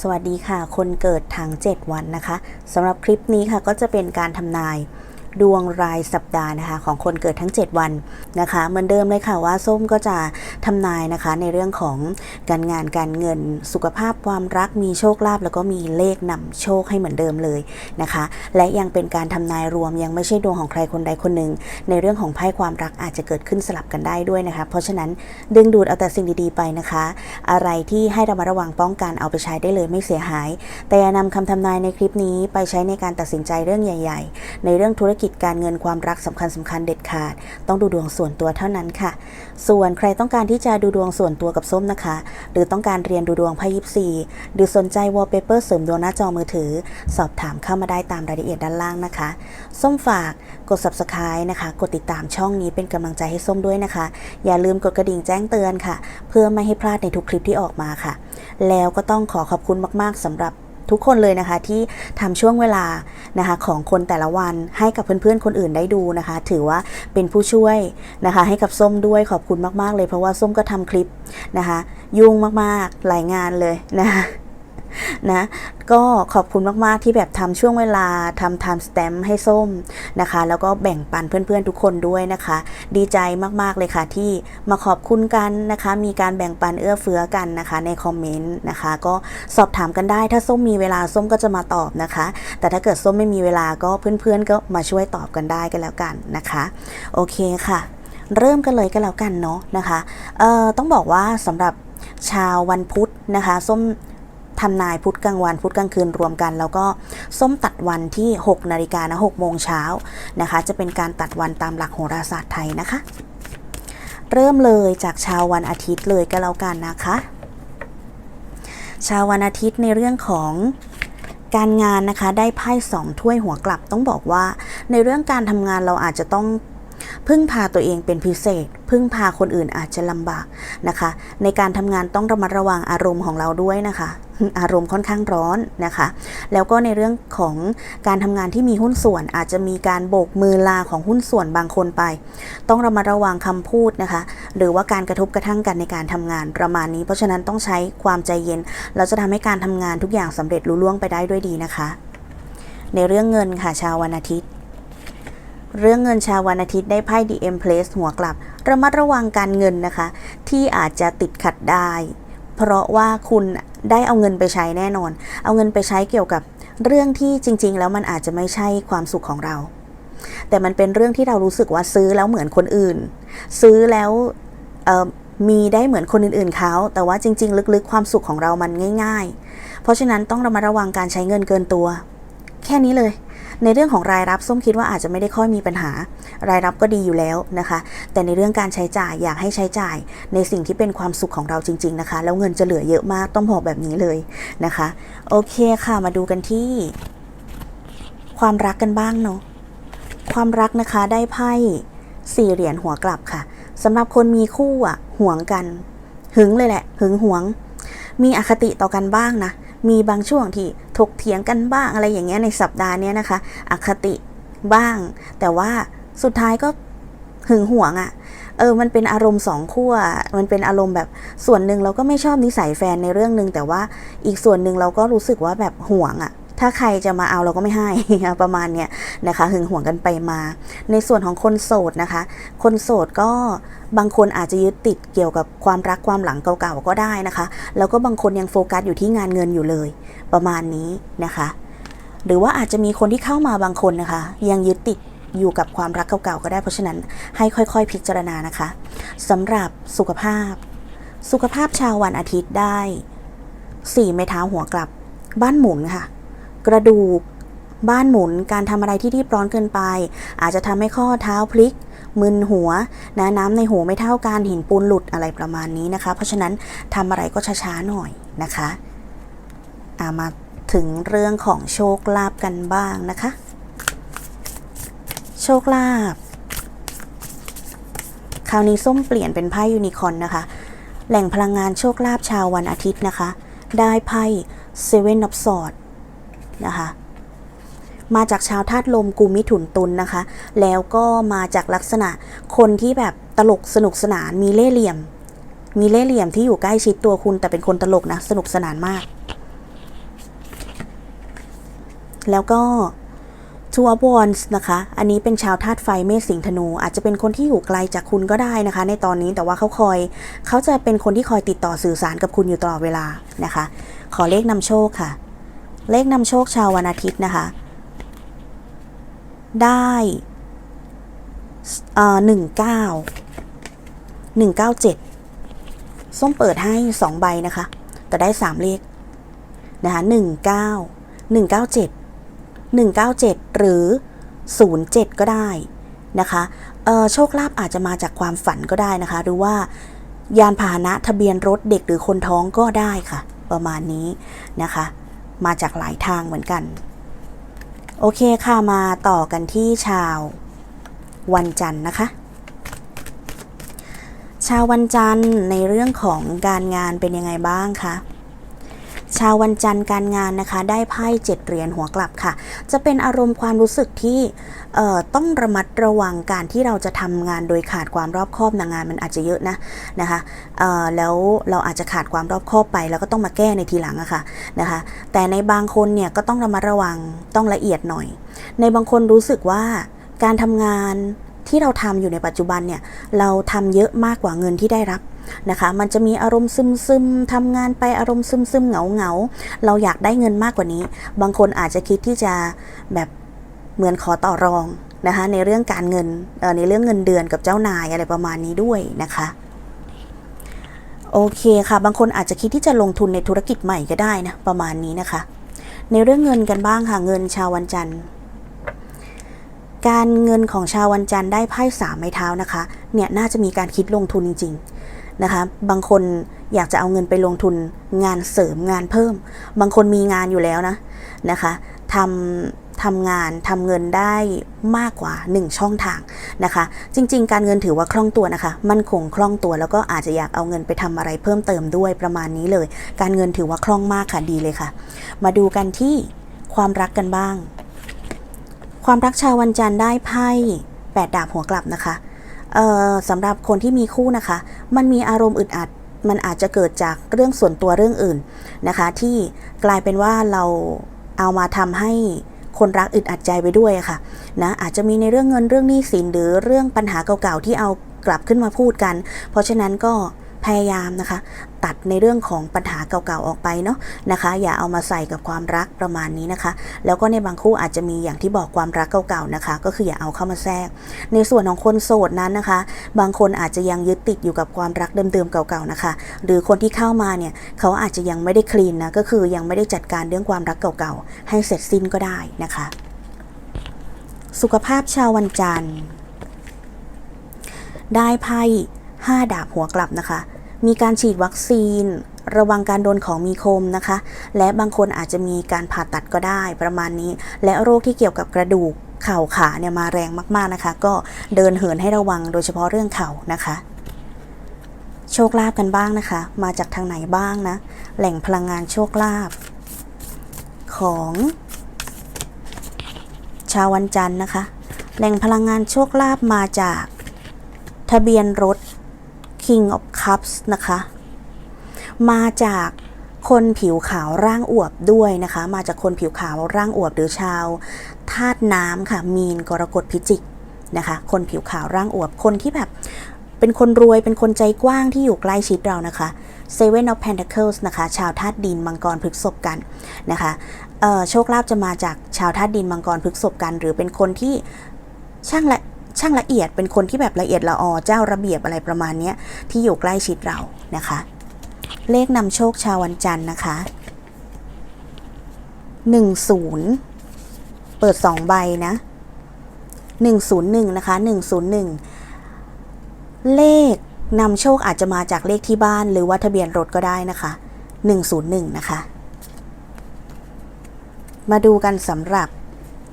สวัสดีค่ะ คนเกิดทั้ง 7 วันนะคะสำหรับคลิปนี้ค่ะก็จะเป็นการทำนาย ดวงรายสัปดาห์นะคะของคนเกิดทั้ง 7 วันนะคะเหมือนเดิมเลยค่ะว่าส้มก็จะทำนายนะคะในเรื่องของการงานการเงินสุขภาพความรักมีโชคลาภแล้วก็มีเลขนำโชคให้เหมือนเดิมเลยนะคะ และยังเป็นการทำนายรวมยังไม่ใช่ดวงของใครคนใดคนหนึ่ง ในเรื่องของไพ่ความรักอาจจะเกิดขึ้นสลับกันได้ด้วยนะคะ เพราะฉะนั้นดึงดูดเอาแต่สิ่งดีๆไปนะคะ อะไรที่ให้ระมัดระวังป้องกันเอาไปใช้ได้เลยไม่เสียหาย แต่อย่านำคำทำนายในคลิปนี้ไปใช้ในการตัดสินใจเรื่องใหญ่ ๆ ในเรื่องธุรกิจการเงินความรักสำคัญสำคัญเด็ดขาด ต้องดูดวงส่วนตัวเท่านั้นค่ะ ส่วนใครต้องการที่จะดูดวงส่วนตัวกับส้มนะคะ หรือต้องการเรียนดูดวงไพ่ยิปซีหรือสนใจวอลเปเปอร์เสริมดวงหน้าจอมือถือ สอบถามเข้ามาได้ตามรายละเอียดด้านล่างนะคะ ส้มฝากกด subscribe นะคะ กดติดตามช่องนี้เป็นกำลังใจให้ส้มด้วยนะคะ อย่าลืมกดกระดิ่งแจ้งเตือนค่ะ เพื่อไม่ให้พลาดในทุกคลิปที่ออกมาค่ะ แล้วก็ต้องขอขอบคุณมาก ๆสำหรับ ทุกคนเลยนะคะที่ทำช่วงเวลานะคะของคนแต่ละวันให้กับเพื่อนๆคนอื่นได้ดูนะคะ ถือว่าเป็นผู้ช่วยนะคะให้กับส้มด้วยขอบคุณมากๆเลย เพราะว่าส้มก็ทำคลิปนะคะ ยุ่งมากๆหลายงานเลยนะคะ นะก็ขอบคุณมาก ๆ ที่แบบทำช่วงเวลาทำ time stamp ให้ส้มนะคะ แล้วก็แบ่งปันเพื่อน ๆ ทุกคนด้วยนะคะ ดีใจมาก ๆ เลยค่ะที่มาขอบคุณกันนะคะ มีการแบ่งปันเอื้อเฟื้อกันนะคะ ในคอมเมนต์นะคะ ก็สอบถามกันได้ถ้าส้มมีเวลาส้มก็จะมาตอบนะคะ แต่ถ้าเกิดส้มไม่มีเวลาก็เพื่อน ๆ ก็มาช่วยตอบกันได้กันแล้วกันนะคะ โอเคค่ะ เริ่มกันเลยก็แล้วกันเนาะนะคะเอ่อต้องบอกว่าสำหรับชาววันพุธนะคะ ส้ม ทำนายพุธกลางวัน พุธกลางคืนรวมกัน แล้วก็ส้มตัดวันที่ 6 นาฬิกานะ6โมงเช้านะคะ จะเป็นการตัดวันตามหลักโหราศาสตร์ไทยนะคะ เริ่มเลยจากชาววันอาทิตย์เลยก็แล้วกันนะคะ ชาววันอาทิตย์ในเรื่องของการงานนะคะได้ไพ่สองถ้วยหัวกลับต้องบอกว่า ในเรื่องการทำงานเราอาจจะต้องพึ่งพาตัวเองเป็นพิเศษ พึ่งพาคนอื่นอาจจะลำบากนะคะ ในการทำงานต้องระมัดระวังอารมณ์ของเราด้วยนะคะ อารมณ์ค่อนข้างร้อนนะคะ แล้วก็ในเรื่องของการทำงานที่มีหุ้นส่วน อาจจะมีการโบกมือลาของหุ้นส่วนบางคนไป ต้องระมัดระวังคำพูดนะคะ หรือว่าการกระทบกระทั่งกันในการทำงานประมาณนี้ เพราะฉะนั้นต้องใช้ความใจเย็น เราจะทำให้การทำงานทุกอย่างสำเร็จลุล่วงไปได้ด้วยดีนะคะ ในเรื่องเงินค่ะชาววันอาทิตย์เรื่องเงินชาววันอาทิตย์ได้ไพ่ DM Place หัวกลับ ระมัดระวังการเงินนะคะ ที่อาจจะติดขัดได้ เพราะว่าคุณได้เอาเงินไปใช้แน่นอน เอาเงินไปใช้เกี่ยวกับเรื่องที่จริง ๆ แล้วมันอาจจะไม่ใช่ความสุขของเรา แต่มันเป็นเรื่องที่เรารู้สึกว่าซื้อแล้วเหมือนคนอื่น ซื้อแล้วมีได้เหมือนคนอื่นๆเขา แต่ว่าจริง ๆ ลึกๆ ความสุขของเรามันง่าย ๆ เพราะฉะนั้นต้องระมัดระวังการใช้เงินเกินตัว แค่นี้เลย ในเรื่องของรายรับส้มคิดว่าอาจจะไม่ได้ค่อยมีปัญหา รายรับก็ดีอยู่แล้วนะคะ แต่ในเรื่องการใช้จ่ายอยากให้ใช้จ่าย ในสิ่งที่เป็นความสุขของเราจริง ๆนะคะ แล้วเงินจะเหลือเยอะมากต้องบอกแบบนี้เลยนะคะ โอเคค่ะมาดูกันที่ ความรักกันบ้างเนาะความรักนะคะได้ไพ่สี่เหรียญหัวกลับค่ะสำหรับคนมีคู่อะห่วงกัน หึงเลยแหละ หึงหวง มีอคติต่อกันบ้างนะ มีบางช่วงที่ ถกเถียงกันบ้างอะไรอย่างเงี้ยในสัปดาห์นี้นะคะ อคติบ้าง แต่ว่าสุดท้ายก็หึงหวงอะ่ะเออ มันเป็นอารมณ์สองขั้ว มันเป็นอารมณ์แบบส่วนหนึ่งเราก็ไม่ชอบนิสัยแฟนในเรื่องหนึ่งแต่ว่าอีกส่วนหนึ่งเราก็รู้สึกว่าแบบห่วงอะ่ะถ้าใครจะมาเอาเราก็ไม่ให้ ประมาณเนี้ยนะคะ หึงหวงกันไปมา ในส่วนของคนโสดนะคะ คนโสดก็บางคนอาจจะยึดติดเกี่ยวกับความรักความหลังเก่าๆก็ได้นะคะ แล้วก็บางคนยังโฟกัสอยู่ที่งานเงินอยู่เลย ประมาณนี้นะคะ หรือว่าอาจจะมีคนที่เข้ามาบางคนนะคะ ยังยึดติดอยู่กับความรักเก่าๆก็ได้เพราะฉะนั้นให้ค่อยๆ พิจารณานะคะสำหรับสุขภาพ สุขภาพชาววันอาทิตย์ได้สี่ไม้เท้าหัวกลับ บ้านหมุนค่ะ กระดูกบ้านหมุนการทำอะไรที่รีบร้อนเกินไป อาจจะทำให้ข้อเท้าพลิก มึนหัวนะน้ำในหูไม่เท่ากันหินปูนหลุดอะไรประมาณนี้นะคะ เพราะฉะนั้นทำอะไรก็ช้าๆหน่อยนะคะามาถึงเรื่องของโชคลาภกันบ้างนะคะ โชคลาภคราวนี้ส้มเปลี่ยนเป็นไพ่ยูนิคอนนะคะ แหล่งพลังงานโชคลาภชาววันอาทิตย์นะคะ ได้ไพ่ Seven of Swords นะคะ มาจากชาวธาตุลมกูมิถุนตุลนะคะ แล้วก็มาจากลักษณะคนที่แบบตลกสนุกสนานมีเล่ห์เหลี่ยม มีเล่ห์เหลี่ยมที่อยู่ใกล้ชิดตัวคุณแต่เป็นคนตลกนะ สนุกสนานมาก แล้วก็ Two of Wands นะคะ อันนี้เป็นชาวธาตุไฟเมษสิงธนู อาจจะเป็นคนที่อยู่ไกลจากคุณก็ได้นะคะ ในตอนนี้แต่ว่าเขาคอย เขาจะเป็นคนที่คอยติดต่อสื่อสารกับคุณอยู่ตลอดเวลานะคะ ขอเลขนำโชคค่ะ เลขนำโชคชาววันอาทิตย์นะคะ ได้เอ่อหนึ่งเก้าหนึ่งเก้าเจ็ดส้มเปิดให้สองใบนะคะ แต่ได้สามเลขนะคะหนึ่งเก้าหนึ่งเก้าเจ็ด 197 หรือ 07 ก็ได้นะคะโชคลาภอาจจะมาจากความฝันก็ได้นะคะ หรือว่ายานพาหนะทะเบียนรถเด็กหรือคนท้องก็ได้ค่ะ ประมาณนี้นะคะ มาจากหลายทางเหมือนกัน โอเคค่ะมาต่อกันที่ชาววันจันทร์นะคะ ชาววันจันทร์ในเรื่องของการงานเป็นยังไงบ้างคะ ชาววันจันทร์การงานนะคะ ได้ไพ่เจ็ดเหรียญหัวกลับค่ะ จะเป็นอารมณ์ความรู้สึกที่ต้องระมัดระวังการที่เราจะทำงานโดยขาดความรอบคอบนะงานมันอาจจะเยอะนะนะคะแล้วเราอาจจะขาดความรอบคอบไป แล้วก็ต้องมาแก้ในทีหลังอะค่ะนะคะ แต่ในบางคนเนี่ยก็ต้องระมัดระวังต้องละเอียดหน่อย ในบางคนรู้สึกว่าการทำงาน ที่เราทำอยู่ในปัจจุบันเนี่ยเราทำเยอะมากกว่าเงินที่ได้รับนะคะ มันจะมีอารมณ์ซึมซึมทำงานไปอารมณ์ซึมซึมเหงาเหงาเราอยากได้เงินมากกว่านี้ บางคนอาจจะคิดที่จะแบบเหมือนขอต่อรองนะคะในเรื่องการเงินในเรื่องเงินเดือนกับเจ้านายอะไรประมาณนี้ด้วยนะคะโอเคค่ะ บางคนอาจจะคิดที่จะลงทุนในธุรกิจใหม่ก็ได้นะประมาณนี้นะคะ ในเรื่องเงินกันบ้างค่ะเงินชาววันจันทร์ การเงินของชาววันจันทร์ได้ไพ่สามไม้เท้านะคะ เนี่ยน่าจะมีการคิดลงทุนจริงๆนะคะ บางคนอยากจะเอาเงินไปลงทุนงานเสริมงานเพิ่ม บางคนมีงานอยู่แล้วนะนะคะทำทำงานทำเงินได้มากกว่า 1 ช่องทางนะคะ จริง ๆ การเงินถือว่าคล่องตัวนะคะ มั่นคงคล่องตัวแล้วก็อาจจะอยากเอาเงินไปทำอะไรเพิ่มเติมด้วยประมาณนี้เลย การเงินถือว่าคล่องมากค่ะดีเลยค่ะ มาดูกันที่ความรักกันบ้าง ความรักชาววันจันทร์ได้ไพ่แปดดาบหัวกลับนะคะเอ่อสำหรับคนที่มีคู่นะคะ มันมีอารมณ์อึดอัด มันอาจจะเกิดจากเรื่องส่วนตัวเรื่องอื่นนะคะ ที่กลายเป็นว่าเราเอามาทำให้คนรักอึดอัดใจไปด้วยค่ะนะอาจจะมีในเรื่องเงินเรื่องหนี้สินหรือเรื่องปัญหาเก่าๆที่เอากลับขึ้นมาพูดกัน เพราะฉะนั้นก็ พยายามนะคะ ตัดในเรื่องของปัญหาเก่าๆออกไปเนาะนะคะ อย่าเอามาใส่กับความรักประมาณนี้นะคะ แล้วก็ในบางคู่อาจจะมีอย่างที่บอกความรักเก่าๆนะคะ ก็คืออย่าเอาเข้ามาแทรก ในส่วนของคนโสดนั้นนะคะ บางคนอาจจะยังยึดติดอยู่กับความรักเดิมๆเก่าๆนะคะ หรือคนที่เข้ามาเนี่ยเขาอาจจะยังไม่ได้คลีนนะก็คือยังไม่ได้จัดการเรื่องความรักเก่าๆให้เสร็จสิ้นก็ได้นะคะ สุขภาพชาววันจันทร์ได้ไพ่ห้าดาบหัวกลับนะคะ มีการฉีดวัคซีน ระวังการโดนของมีคมนะคะ และบางคนอาจจะมีการผ่าตัดก็ได้ประมาณนี้ และโรคที่เกี่ยวกับกระดูกเข่าขาเนี่ยมาแรงมากๆนะคะ ก็เดินเหินให้ระวังโดยเฉพาะเรื่องเข่านะคะ โชคลาภกันบ้างนะคะ มาจากทางไหนบ้างนะ แหล่งพลังงานโชคลาภของชาววันจันทร์นะคะ แหล่งพลังงานโชคลาภมาจาก ทะเบียนรถ King of Cups นะคะ มาจากคนผิวขาวร่างอวบด้วยนะคะ มาจากคนผิวขาวร่างอวบหรือชาวธาตุน้ำค่ะ มีนกรกฎพิจิกนะคะ คนผิวขาวร่างอวบคนที่แบบเป็นคนรวยเป็นคนใจกว้างที่อยู่ใกล้ชิดเรานะคะ Seven of Pentacles นะคะ ชาวธาตุดินมังกรพฤกษบกันนะคะโชคลาภจะมาจากชาวธาตุดินมังกรพฤกษบกัน หรือเป็นคนที่ช่างละ ช่างละเอียดเป็นคนที่แบบละเอียดละออเจ้าระเบียบอะไรประมาณนี้ที่อยู่ใกล้ชิดเรานะคะ เลขนำโชคชาววันจันทร์นะคะ 10 เปิด 2 ใบนะ 101 นะคะ 101 เลขนำโชคอาจจะมาจากเลขที่บ้านหรือว่าทะเบียนรถก็ได้นะคะ 101 นะคะ มาดูกันสำหรับ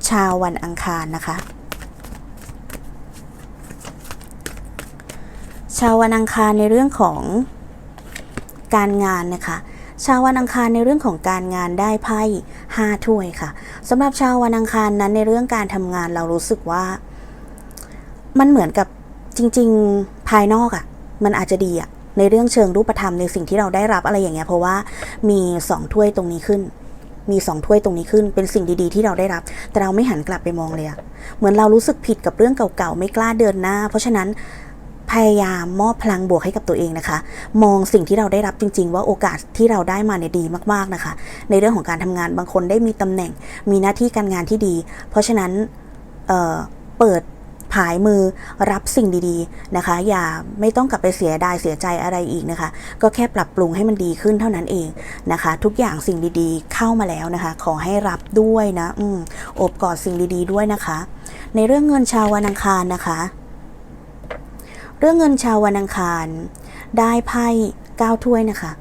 ชาววันอังคารนะคะาววันอังคารในเรื่องของการงานนะคะชาววันอังคารในเรื่องของการงานได้ไพ่ห้าถ้วยค่ะสำหรับชาววันอังคารนั้นในเรื่องการทำงานเรารู้สึกว่า มันเหมือนกับจริง ๆภายนอกอะ่ะ มันอาจจะดีอะ่ะในเรื่องเชิงรูปธรรมในสิ่งที่เราได้รับอะไรอย่างเงี้ยเพราะว่ามีสองถ้วยตรงนี้ขึ้น มีสองถ้วยตรงนี้ขึ้น เป็นสิ่งดีๆ ที่เราได้รับ แต่เราไม่หันกลับไปมองเลยอะเหมือนเรารู้สึกผิดกับเรื่องเก่าๆไม่กล้าเดินหน้า เพราะฉะนั้น พยายามมอบพลังบวกให้กับตัวเองนะคะ มองสิ่งที่เราได้รับจริง ๆ ว่าโอกาสที่เราได้มาเนี่ยดีมากๆนะคะ ในเรื่องของการทำงานบางคนได้มีตำแหน่ง มีหน้าที่การงานที่ดี เพราะฉะนั้นเอ่อเปิดผายมือรับสิ่งดีๆนะคะ อย่าไม่ต้องกลับไปเสียดายเสียใจอะไรอีกนะคะ ก็แค่ปรับปรุงให้มันดีขึ้นเท่านั้นเองนะคะ ทุกอย่างสิ่งดีๆเข้ามาแล้วนะคะ ขอให้รับด้วยนะอืมอบกอดสิ่งดีๆด้วยนะคะ ในเรื่องเงินชาววันอังคารนะคะ รื่องเงินชาววันอังคาร ได้ไพ่เก้าถ้วยนะคะ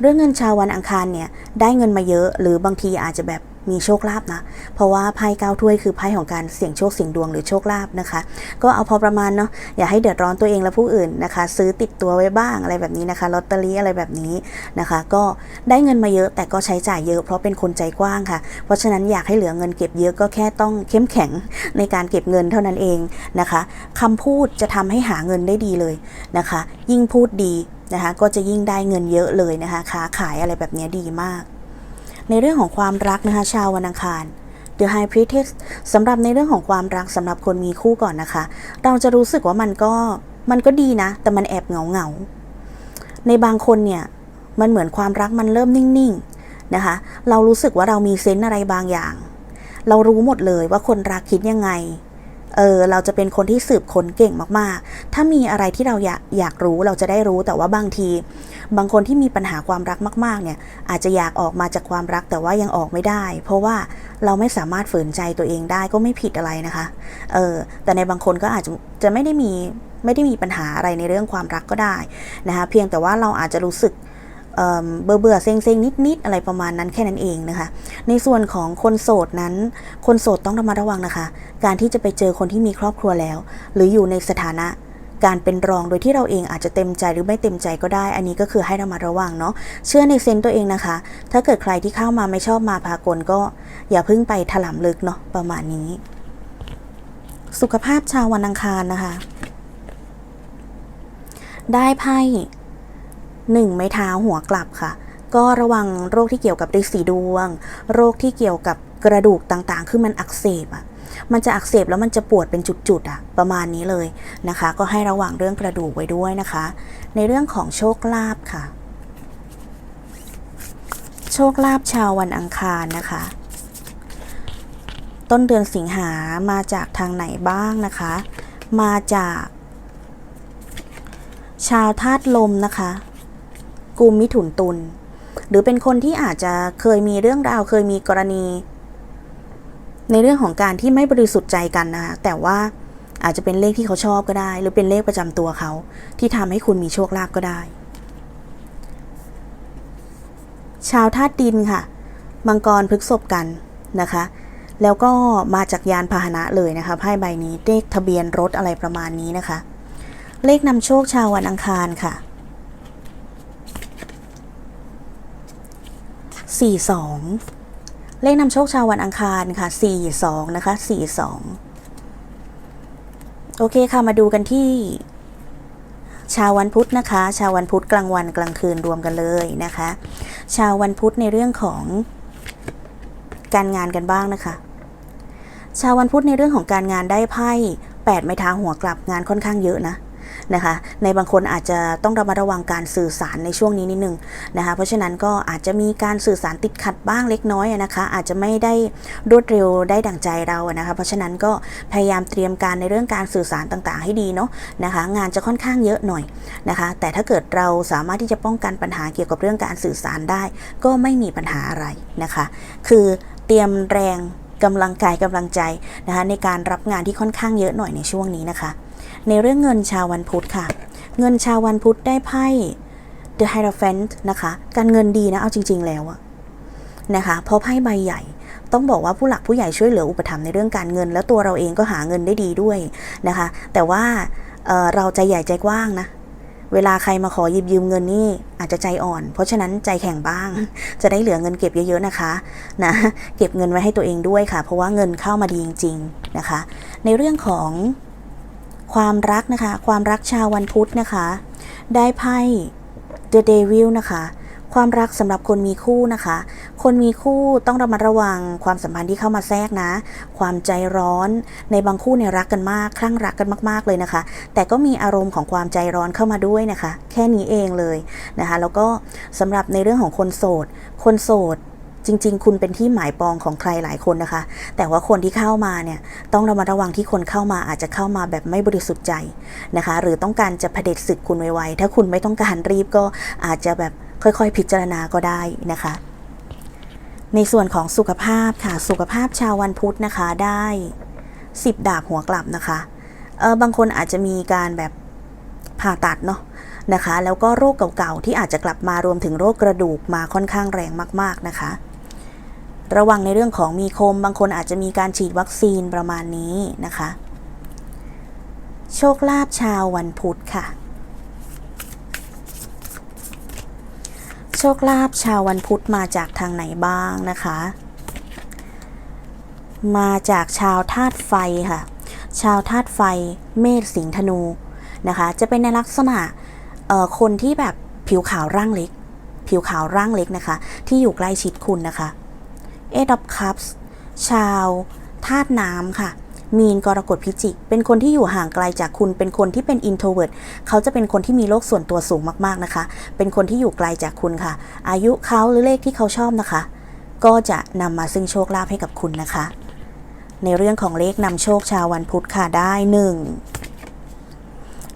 เรื่องเงินชาววันอังคารเนี่ยได้เงินมาเยอะ หรือบางทีอาจจะแบบ มีโชคลาภนะ เพราะว่าไพ่เก้าถ้วยคือไพ่ของการเสี่ยงโชคเสี่ยงดวงหรือโชคลาภนะคะ ก็เอาพอประมาณเนาะอย่าให้เดือดร้อนตัวเองและผู้อื่นนะคะ ซื้อติดตัวไว้บ้างอะไรแบบนี้นะคะลอตเตอรี่อะไรแบบนี้นะคะ ก็ได้เงินมาเยอะแต่ก็ใช้จ่ายเยอะเพราะเป็นคนใจกว้างค่ะ เพราะฉะนั้นอยากให้เหลือเงินเก็บเยอะก็แค่ต้องเข้มแข็งในการเก็บเงินเท่านั้นเองนะคะคำพูดจะทำให้หาเงินได้ดีเลยนะคะ ยิ่งพูดดีนะคะก็จะยิ่งได้เงินเยอะเลยนะคะค้าขายอะไรแบบนี้ดีมาก ในเรื่องของความรักนะคะชาววันอังคาร The High Priestess สำหรับในเรื่องของความรักสำหรับคนมีคู่ก่อนนะคะ เราจะรู้สึกว่ามันก็มันก็ดีนะ แต่มันแอบเหงาเหงาในบางคนเนี่ยมันเหมือนความรักมันเริ่มนิ่งๆนะคะ เรารู้สึกว่าเรามีเซนส์อะไรบางอย่าง เรารู้หมดเลยว่าคนรักคิดยังไง เออเราจะเป็นคนที่สืบค้นเก่งมากๆ ถ้ามีอะไรที่เราอยากอยากรู้เราจะได้รู้แต่ว่าบางที บางคนที่มีปัญหาความรักมาก ๆ เนี่ย อาจจะอยากออกมาจากความรักแต่ว่ายังออกไม่ได้ เพราะว่าเราไม่สามารถฝืนใจตัวเองได้ก็ไม่ผิดอะไรนะคะ เออแต่ในบางคนก็อาจจะจะไม่ได้มีไม่ได้มีปัญหาอะไรในเรื่องความรักก็ได้นะคะเพียงแต่ว่าเราอาจจะรู้สึก เบื่อเบื่อเซ็งเซ็งนิดนิดๆอะไรประมาณนั้นแค่นั้นเองนะคะ ในส่วนของคนโสดนั้น คนโสดต้องระมัดระวังนะคะ การที่จะไปเจอคนที่มีครอบครัวแล้ว หรืออยู่ในสถานะการเป็นรองโดยที่เราเองอาจจะเต็มใจหรือไม่เต็มใจก็ได้ อันนี้ก็คือให้ระมัดระวังเนาะ เชื่อในเซนต์ตัวเองนะคะ ถ้าเกิดใครที่เข้ามาไม่ชอบมาพากลก็อย่าเพิ่งไปถลำลึกเนาะประมาณนี้ สุขภาพชาววันอังคารนะคะ ได้ไพ่ หนึ่งไม้เท้าหัวกลับค่ะ ก็ระวังโรคที่เกี่ยวกับริดสีดวง โรคที่เกี่ยวกับกระดูกต่างๆ คือมันอักเสบอะมันจะอักเสบแล้วมันจะปวดเป็นจุดๆอะประมาณนี้เลยนะคะ ก็ให้ระวังเรื่องกระดูกไว้ด้วยนะคะ ในเรื่องของโชคลาภค่ะ โชคลาภชาววันอังคารนะคะ ต้นเดือนสิงหามาจากทางไหนบ้างนะคะ มาจาก ชาวธาตุลมนะคะ กุมมิถุนตุลหรือเป็นคนที่อาจจะเคยมีเรื่องราวเคยมีกรณี ในเรื่องของการที่ไม่บริสุทธิ์ใจกันนะคะแต่ว่าอาจจะเป็นเลขที่เขาชอบก็ได้ หรือเป็นเลขประจำตัวเขา ที่ทำให้คุณมีโชคลาภก็ได้ ชาวธาตุดินค่ะมังกรพฤกษบกันนะคะ แล้วก็มาจากยานพาหนะเลยนะคะไพ่ใบนี้เลขทะเบียนรถอะไรประมาณนี้นะคะ เลขนำโชคชาววันอังคารค่ะ 42 เลขนำโชคชาววันอังคารค่ะ 42 นะคะ 42 โอเคค่ะมาดูกันที่ ชาววันพุธนะคะ ชาววันพุธกลางวันกลางคืนรวมกันเลยนะคะ ชาววันพุธในเรื่องของการงานกันบ้างนะคะ ชาววันพุธในเรื่องของการงานได้ไพ่8ไม้เท้าหัวกลับงานค่อนข้างเยอะนะ นะคะ ในบางคนอาจจะต้องระมัดระวังการสื่อสารในช่วงนี้นิดนึงนะคะ เพราะฉะนั้นก็อาจจะมีการสื่อสารติดขัดบ้างเล็กน้อยนะคะ อาจจะไม่ได้รวดเร็วได้ดั่งใจเรานะคะ เพราะฉะนั้นก็พยายามเตรียมการในเรื่องการสื่อสารต่างๆ ให้ดีเนาะนะคะ งานจะค่อนข้างเยอะหน่อยนะคะ แต่ถ้าเกิดเราสามารถที่จะป้องกันปัญหาเกี่ยวกับเรื่องการสื่อสารได้ ก็ไม่มีปัญหาอะไรนะคะ คือเตรียมแรงกำลังกายกำลังใจนะคะในการรับงานที่ค่อนข้างเยอะหน่อยในช่วงนี้นะคะ ในเรื่องเงินชาววันพุธค่ะ เงินชาววันพุธได้ไพ่ The Hierophant นะคะ การเงินดีนะ เอาจริง ๆ แล้วอะนะคะเพราะไพ่ใบใหญ่ต้องบอกว่าผู้หลักผู้ใหญ่ช่วยเหลืออุปถัมภ์ในเรื่องการเงิน แล้วตัวเราเองก็หาเงินได้ดีด้วยนะคะ แต่ว่าเเราใจใหญ่ใจกว้างนะ เวลาใครมาขอยิบยืมเงินนี่อาจจะใจอ่อน เพราะฉะนั้นใจแข็งบ้าง จะได้เหลือเงินเก็บเยอะๆนะคะนะเก็บเงินไว้ให้ตัวเองด้วยค่ะ เพราะว่าเงินเข้ามาดีจริง ๆนะคะ ในเรื่องของ ความรักนะคะ ความรักชาววันพุธนะคะ ได้ไพ่ The Devil นะคะ ความรักสำหรับคนมีคู่นะคะ คนมีคู่ต้องระมัดระวังความสัมพันธ์ที่เข้ามาแทรกนะ ความใจร้อน ในบางคู่เนี่ยรักกันมาก คลั่งรักกันมากๆเลยนะคะ แต่ก็มีอารมณ์ของความใจร้อนเข้ามาด้วยนะคะ แค่นี้เองเลยนะคะ แล้วก็สำหรับในเรื่องของคนโสด คนโสด จริง ๆ คุณเป็นที่หมายปองของใครหลายคนนะคะ แต่ว่าคนที่เข้ามาเนี่ยต้องระมัดระวังที่คนเข้ามาอาจจะเข้ามาแบบไม่บริสุทธิ์ใจนะคะ หรือต้องการจะเผด็จศึกคุณไวๆถ้าคุณไม่ต้องการรีบก็อาจจะแบบค่อยๆ พิจารณาก็ได้นะคะ ในส่วนของสุขภาพค่ะสุขภาพชาววันพุธนะคะได้ 10 ดาบหัวกลับนะคะเออบางคนอาจจะมีการแบบผ่าตัดเนาะนะคะแล้วก็โรคเก่าๆ ที่อาจจะกลับมารวมถึงโรคกระดูกมาค่อนข้างแรงมากๆนะคะ ระวังในเรื่องของมีคม บางคนอาจจะมีการฉีดวัคซีนประมาณนี้นะคะ โชคลาภชาววันพุธค่ะ โชคลาภชาววันพุธมาจากทางไหนบ้างนะคะ มาจากชาวธาตุไฟค่ะ ชาวธาตุไฟ เมษสิงห์ธนูนะคะ จะเป็นในลักษณะคนที่แบบผิวขาวร่างเล็ก ผิวขาวร่างเล็กนะคะ ที่อยู่ใกล้ชิดคุณนะคะ เอดอ c คัพส์ชาวธาตุน้ำค่ะมีนกรกฎพิจิก เป็นคนที่อยู่ห่างไกลจากคุณ เป็นคนที่เป็น introvert เขาจะเป็นคนที่มีโลกส่วนตัวสูงมากๆนะคะ เป็นคนที่อยู่ไกลจากคุณค่ะ อายุเขาหรือเลขที่เขาชอบนะคะ ก็จะนำมาซึ่งโชคลาภให้กับคุณนะคะ ในเรื่องของเลขนำโชคชาววันพุธค่ะได้หนึ่ง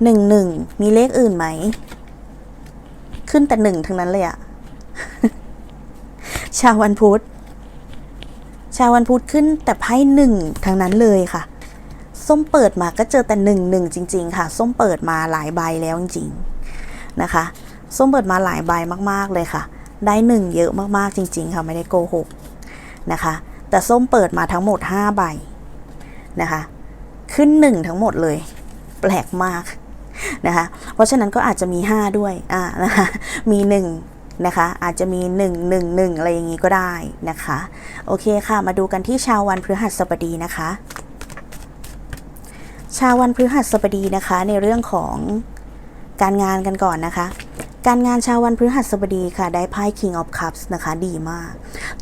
หนึ่งหนึ่งมีเลขอื่นไหม ขึ้นแต่หนึ่งทั้งนั้นเลยอะชาววันพุธ ชาววันพุธขึ้นแต่ไพ่หนึ่งทั้งนั้นเลยค่ะ ส้มเปิดมาก็เจอแต่หนึ่งหนึ่งจริง ๆ ค่ะ ส้มเปิดมาหลายใบแล้วจริงๆนะคะ ส้มเปิดมาหลายใบมากๆเลยค่ะ ได้หนึ่งเยอะมากๆจริง ๆ ค่ะไม่ได้โกหกนะคะ แต่ส้มเปิดมาทั้งหมดห้าใบนะคะ ขึ้นหนึ่งทั้งหมดเลย แปลกมากนะคะ เพราะฉะนั้นก็อาจจะมี 5 ด้วยอ่านะคะมี 1 นะคะ อาจจะมี 1 1 1 อะไรอย่างนี้ก็ได้นะคะ โอเคค่ะ มาดูกันที่ชาววันพฤหัสบดีนะคะ ชาววันพฤหัสบดีนะคะ ในเรื่องของการงานกันก่อนนะคะการงานชาววันพฤหัสบดีค่ะ ได้ไพ่ King of Cups นะคะ ดีมาก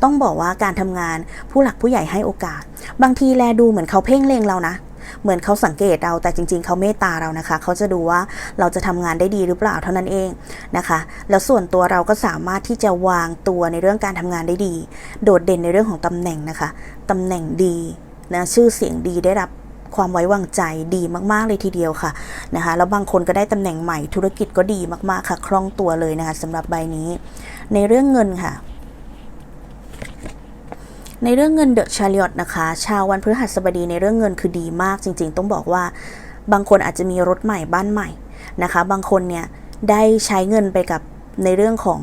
ต้องบอกว่าการทำงานผู้หลักผู้ใหญ่ให้โอกาส บางทีแลดูเหมือนเขาเพ่งเล็งเรานะ เหมือนเขาสังเกตเราแต่จริง ๆ เขาเมตตาเรานะคะ เขาจะดูว่าเราจะทำงานได้ดีหรือเปล่าเท่านั้นเองนะคะ แล้วส่วนตัวเราก็สามารถที่จะวางตัวในเรื่องการทำงานได้ดี โดดเด่นในเรื่องของตำแหน่งนะคะตำแหน่งดีนะชื่อเสียงดีได้รับความไว้วางใจดีมากๆเลยทีเดียวค่ะนะคะแล้วบางคนก็ได้ตำแหน่งใหม่ธุรกิจก็ดีมากๆค่ะคล่องตัวเลยนะคะสำหรับใบนี้ ในเรื่องเงินค่ะ ในเรื่องเงินเดอะชาริอตนะคะ ชาววันพฤหัสบดีในเรื่องเงินคือดีมากจริง ๆ ต้องบอกว่า บางคนอาจจะมีรถใหม่บ้านใหม่นะคะ บางคนเนี่ยได้ใช้เงินไปกับในเรื่องของ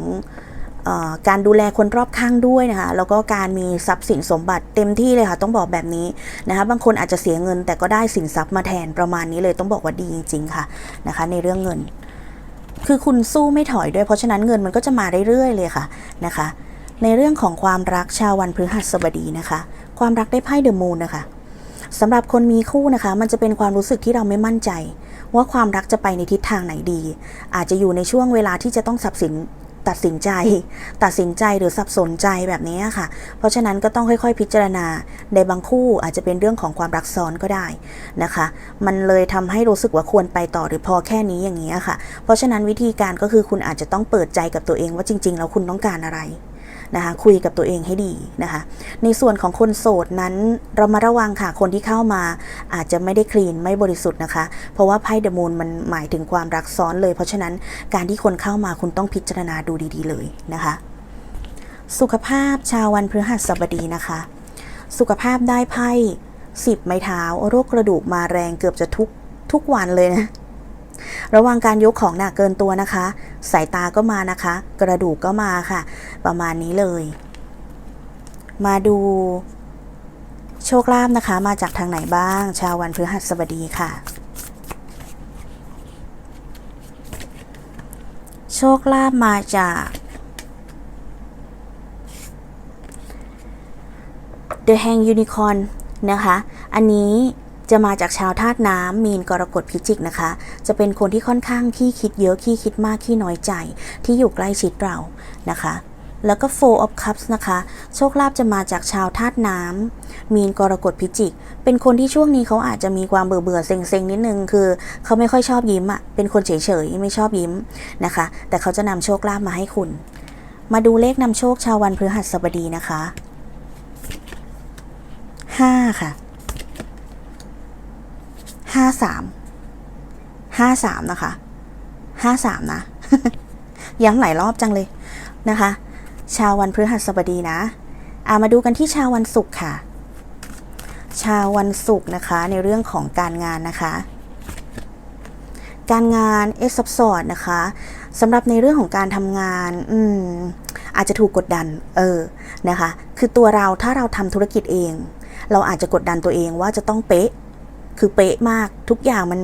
ออการดูแลคนรอบข้างด้วยนะคะ แล้วก็การมีทรัพย์สินสมบัติเต็มที่เลยค่ะ ต้องบอกแบบนี้นะคะ บางคนอาจจะเสียเงินแต่ก็ได้สินทรัพย์มาแทนประมาณนี้เลยต้องบอกว่าดีจริง ๆ ค่ะนะคะ ในเรื่องเงิน คือคุณสู้ไม่ถอยด้วยเพราะฉะนั้นเงินมันก็จะมาเรื่อยๆเลยค่ะนะคะ ในเรื่องของความรักชาววันพฤหัสบดีนะคะ ความรักได้ไพ่เดอะมูนนะคะสำหรับคนมีคู่นะคะ มันจะเป็นความรู้สึกที่เราไม่มั่นใจ ว่าความรักจะไปในทิศทางไหนดี อาจจะอยู่ในช่วงเวลาที่จะต้องสับสินตัดสินใจ ตัดสินใจหรือสับสนใจแบบนี้ค่ะ เพราะฉะนั้นก็ต้องค่อยๆ พิจารณา ในบางคู่อาจจะเป็นเรื่องของความรักซ้อนก็ได้นะคะ มันเลยทำให้รู้สึกว่าควรไปต่อหรือพอแค่นี้อย่างนี้ค่ะ เพราะฉะนั้นวิธีการก็คือคุณอาจจะต้องเปิดใจกับตัวเองว่าจริง ๆ แล้วคุณต้องการอะไร นะคะคุยกับตัวเองให้ดีนะคะในส่วนของคนโสดนั้นเรามาระวังค่ะคนที่เข้ามาอาจจะไม่ได้คลีนไม่บริสุทธิ์นะคะ เพราะว่าไพ่เดมูนมันหมายถึงความรักซ้อนเลย เพราะฉะนั้นการที่คนเข้ามาคุณต้องพิจารณาดูดี ๆ เลยนะคะ สุขภาพชาววันพฤหัสบดีนะคะ สุขภาพได้ไพ่สิบไม้เท้าโรคกระดูกมาแรงเกือบจะทุกทุกวันเลยนะ ระวังการยกของหนักเกินตัวนะคะ สายตาก็มานะคะ กระดูกก็มาค่ะ ประมาณนี้เลย มาดูโชคลาภนะคะ มาจากทางไหนบ้าง ชาววันพฤหัสบดีค่ะ โชคลาภมาจาก The Hang Unicorn นะคะ อันนี้ จะมาจากชาวธาตุน้ำมีนกรกฎพิจิกนะคะ จะเป็นคนที่ค่อนข้างขี้คิดเยอะขี้คิดมากขี้น้อยใจ ที่อยู่ใกล้ชิดเรานะคะ แล้วก็ Four of Cups นะคะ โชคลาภจะมาจากชาวธาตุน้ำมีนกรกฎพิจิก เป็นคนที่ช่วงนี้เขาอาจจะมีความเบื่อเบื่อเซ็งเซ็งๆนิดนึงคือเขาไม่ค่อยชอบยิ้มอะ่ะเป็นคนเฉยเฉยๆไม่ชอบยิ้มนะคะ แต่เขาจะนำโชคลาภมาให้คุณ มาดูเลขนำโชคชาววันพฤหัสบดีนะคะห้าค่ะ ห้าสามห้าสามนะคะห้าสามนะ ย้ำหลายรอบจังเลยนะคะ ชาววันพฤหัสบดีนะอามาดูกันที่ชาววันศุกร์ค่ะ ชาววันศุกร์นะคะในเรื่องของการงานนะคะ การงานเอซับซอดนะคะสำหรับในเรื่องของการทำงานอืมอาจจะถูกกดดัน เออนะคะ คือตัวเราถ้าเราทำธุรกิจเอง เราอาจจะกดดันตัวเองว่าจะต้องเป๊ะ คือเป๊ะมากทุกอย่างมัน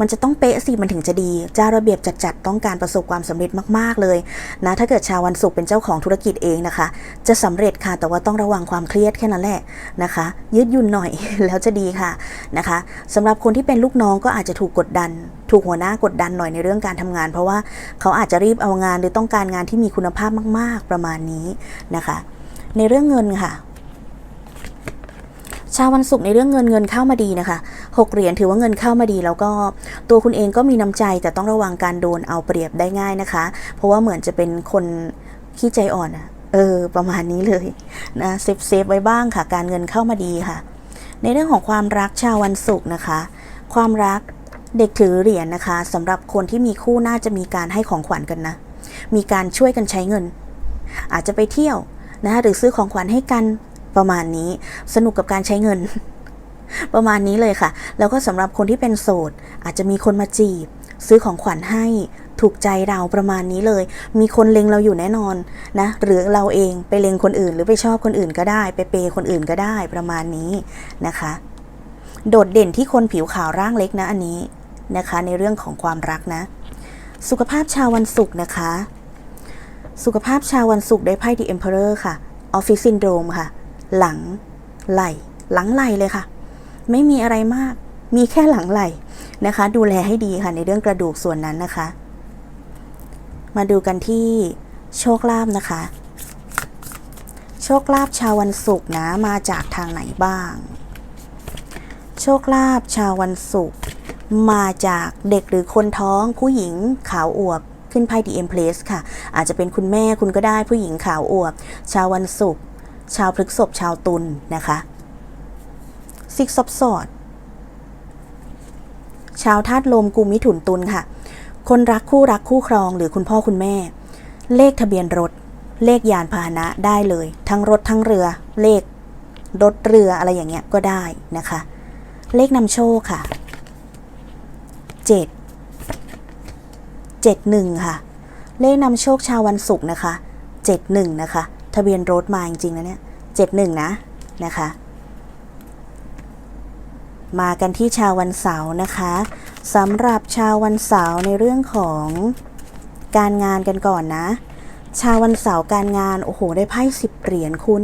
มันจะต้องเป๊ะสิมันถึงจะดีเจ้าระเบียบจัดๆต้องการประสบความสำเร็จมากๆเลยนะถ้าเกิดชาววันศุกร์เป็นเจ้าของธุรกิจเองนะคะ จะสำเร็จค่ะแต่ว่าต้องระวังความเครียดแค่นั้นแหละนะคะ ยืดหยุ่นหน่อยแล้วจะดีค่ะนะคะสำหรับคนที่เป็นลูกน้องก็อาจจะถูกกดดัน ถูกหัวหน้ากดดันหน่อยในเรื่องการทำงาน เพราะว่าเขาอาจจะรีบเอางานหรือต้องการงานที่มีคุณภาพมาก ๆประมาณนี้นะคะ ในเรื่องเงินค่ะ ชาววันศุกร์ในเรื่องเงินเงินเข้ามาดีนะคะหกเหรียญถือว่าเงินเข้ามาดีแล้วก็ตัวคุณเองก็มีน้ำใจแต่ต้องระวังการโดนเอาเปรียบได้ง่ายนะคะ เพราะว่าเหมือนจะเป็นคนขี้ใจอ่อนอะเออ ประมาณนี้เลยนะเซฟเซฟไว้บ้างค่ะ การเงินเข้ามาดีค่ะ ในเรื่องของความรักชาววันศุกร์นะคะ ความรักเด็กถือเหรียญนะคะสำหรับคนที่มีคู่น่าจะมีการให้ของขวัญกันนะ มีการช่วยกันใช้เงิน อาจจะไปเที่ยวนะคะหรือซื้อของขวัญให้กัน ประมาณนี้สนุกกับการใช้เงิน ประมาณนี้เลยค่ะ แล้วก็สำหรับคนที่เป็นโสด อาจจะมีคนมาจีบ ซื้อของขวัญให้ถูกใจเราประมาณนี้เลย มีคนเล็งเราอยู่แน่นอนนะ หรือเราเองไปเล็งคนอื่น หรือไปชอบคนอื่นก็ได้ ไปเปย์คนอื่นก็ได้ประมาณนี้นะคะ โดดเด่นที่คนผิวขาวร่างเล็กนะอันนี้นะคะ ในเรื่องของความรักนะ สุขภาพชาววันศุกร์นะคะ สุขภาพชาววันศุกร์ได้ไพ่ The Emperor ค่ะ Office Syndrome ค่ะ หลังไหลหลังไหลเลยค่ะ ไม่มีอะไรมากมีแค่หลังไหลนะคะ ดูแลให้ดีค่ะในเรื่องกระดูกส่วนนั้นนะคะ มาดูกันที่โชคลาภนะคะ โชคลาภชาววันศุกร์นะมาจากทางไหนบ้าง โชคลาภชาววันศุกร์มาจากเด็กหรือคนท้องผู้หญิงขาวอวบขึ้นไพ่ดีเอ็มเพลสค่ะ อาจจะเป็นคุณแม่คุณก็ได้ผู้หญิงขาวอวบ ชาววันศุกร์ ชาวพฤกษภชาวตุลนะคะซิกซอบสอดชาวธาตุลมกุมมิถุนตุลค่ะ คนรักคู่รักคู่ครองหรือคุณพ่อคุณแม่ เลขทะเบียนรถ เลขยานพาหนะได้เลย ทั้งรถทั้งเรือ เลขรถเรืออะไรอย่างเงี้ยก็ได้นะคะ เลขนำโชคค่ะเจ็ดเจ็ดหนึ่งค่ะ เลขนำโชคชาววันศุกร์นะคะเจ็ดหนึ่งนะคะ ทะเบียนรถมาจริงๆนะเนี่ยเจ็ดหนึ่งนะนะคะ มากันที่ชาววันเสาร์นะคะสำหรับชาววันเสาร์ในเรื่องของการงานกันก่อนนะ ชาววันเสาร์การงานโอ้โหได้ไพ่สิบเหรียญคุณ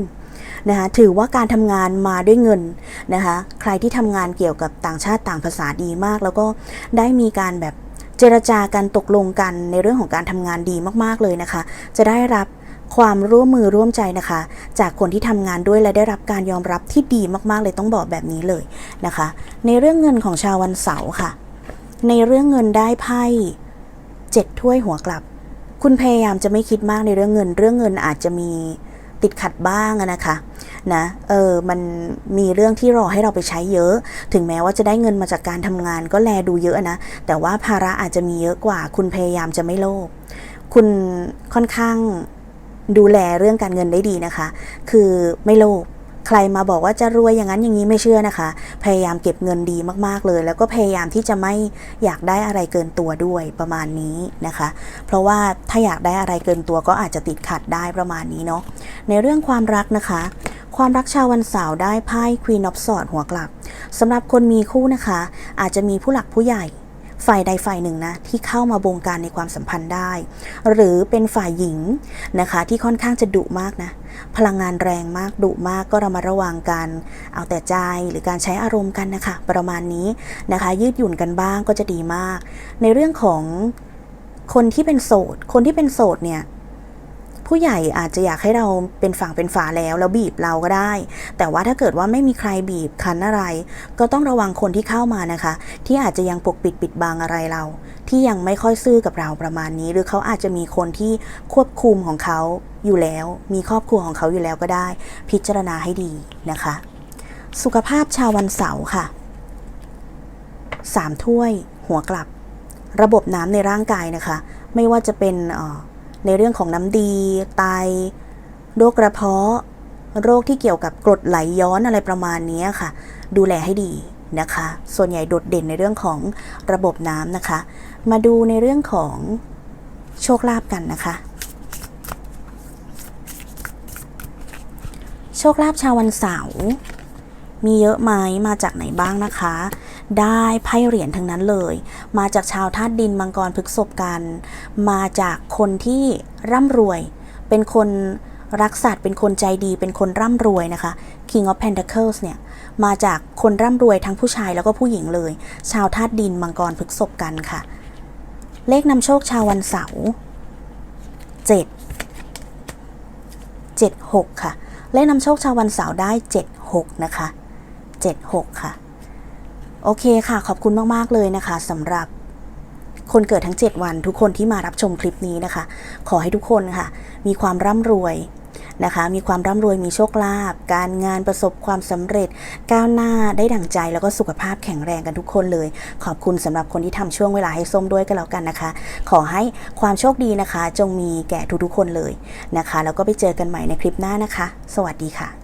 นะคะถือว่าการทำงานมาด้วยเงินนะคะใครที่ทำงานเกี่ยวกับต่างชาติต่างภาษาดีมาก แล้วก็ได้มีการแบบเจรจากันตกลงกันในเรื่องของการทำงานดีมากๆเลยนะคะ จะได้รับ ความร่วมมือร่วมใจนะคะ จากคนที่ทำงานด้วยและได้รับการยอมรับที่ดีมากๆเลยต้องบอกแบบนี้เลยนะคะ ในเรื่องเงินของชาววันเสาร์ค่ะ ในเรื่องเงินได้ไพ่เจ็ดถ้วยหัวกลับ คุณพยายามจะไม่คิดมากในเรื่องเงิน เรื่องเงินอาจจะมีติดขัดบ้างนะคะนะเออมันมีเรื่องที่รอให้เราไปใช้เยอะ ถึงแม้ว่าจะได้เงินมาจากการทำงานก็แลดูเยอะนะ แต่ว่าภาระอาจจะมีเยอะกว่า คุณพยายามจะไม่โลภคุณค่อนข้าง ดูแลเรื่องการเงินได้ดีนะคะ คือไม่โลภใครมาบอกว่าจะรวยอย่างนั้นอย่างนี้ไม่เชื่อนะคะ พยายามเก็บเงินดีมากๆเลย แล้วก็พยายามที่จะไม่อยากได้อะไรเกินตัวด้วยประมาณนี้นะคะ เพราะว่าถ้าอยากได้อะไรเกินตัวก็อาจจะติดขัดได้ประมาณนี้เนาะ ในเรื่องความรักนะคะ ความรักชาววันเสาร์ได้ไพ่ Queen of Swords หัวกลับสำหรับคนมีคู่นะคะ อาจจะมีผู้หลักผู้ใหญ่ ฝ่ายใดฝ่ายหนึ่งนะที่เข้ามาบงการในความสัมพันธ์ได้ หรือเป็นฝ่ายหญิงนะคะที่ค่อนข้างจะดุมากนะพลังงานแรงมากดุมากก็เรามาระวังการเอาแต่ใจหรือการใช้อารมณ์กันนะคะประมาณนี้นะคะ ยืดหยุ่นกันบ้างก็จะดีมาก ในเรื่องของคนที่เป็นโสด คนที่เป็นโสดเนี่ย ผู้ใหญ่อาจจะอยากให้เราเป็นฝั่งเป็นฝาแล้วแล้วบีบเราก็ได้ แต่ว่าถ้าเกิดว่าไม่มีใครบีบคั้นอะไร ก็ต้องระวังคนที่เข้ามานะคะ ที่อาจจะยังปกปิดปิดบังอะไรเรา ที่ยังไม่ค่อยซื่อกับเราประมาณนี้ หรือเขาอาจจะมีคนที่ควบคุมของเขาอยู่แล้ว มีครอบครัวของเขาอยู่แล้วก็ได้ พิจารณาให้ดีนะคะ สุขภาพชาววันเสาร์ค่ะสามถ้วย หัวกลับ ระบบน้ำในร่างกายนะคะ ไม่ว่าจะเป็นเอ่อ ในเรื่องของน้ำดี ไต โรคกระเพาะ โรคที่เกี่ยวกับกรดไหลย้อนอะไรประมาณนี้ค่ะ ดูแลให้ดีนะคะ ส่วนใหญ่โดดเด่นในเรื่องของระบบน้ำนะคะ มาดูในเรื่องของโชคลาภกันนะคะ โชคลาภชาววันเสาร์มีเยอะไหมมาจากไหนบ้างนะคะ ได้ไพ่เหรียญทั้งนั้นเลย มาจากชาวธาตุดินมังกรพฤกษบกัน มาจากคนที่ร่ำรวย เป็นคนรักสัตว์เป็นคนใจดีเป็นคนร่ำรวยนะคะ King of Pentacles เนี่ย มาจากคนร่ำรวยทั้งผู้ชายแล้วก็ผู้หญิงเลย ชาวธาตุดินมังกรพฤกษบกันค่ะ เลขนำโชคชาววันเสาร์เจ็ดเจ็ดหกค่ะ เลขนำโชคชาววันเสาร์ได้เจ็ดหกนะคะเจ็ดหกค่ะ โอเคค่ะ ขอบคุณมากๆเลยนะคะสำหรับคนเกิดทั้ง 7 วันทุกคนที่มารับชมคลิปนี้นะคะ ขอให้ทุกคนค่ะ มีความร่ำรวยนะคะ มีความร่ำรวยมีโชคลาภการงานประสบความสำเร็จ ก้าวหน้าได้ดั่งใจแล้วก็สุขภาพแข็งแรงกันทุกคนเลย ขอบคุณสำหรับคนที่ทำช่วงเวลาให้ส้มด้วยกันแล้วกันนะคะ ขอให้ความโชคดีนะคะ จงมีแก่ทุกๆคนเลยนะคะ แล้วก็ไปเจอกันใหม่ในคลิปหน้านะคะ สวัสดีค่ะ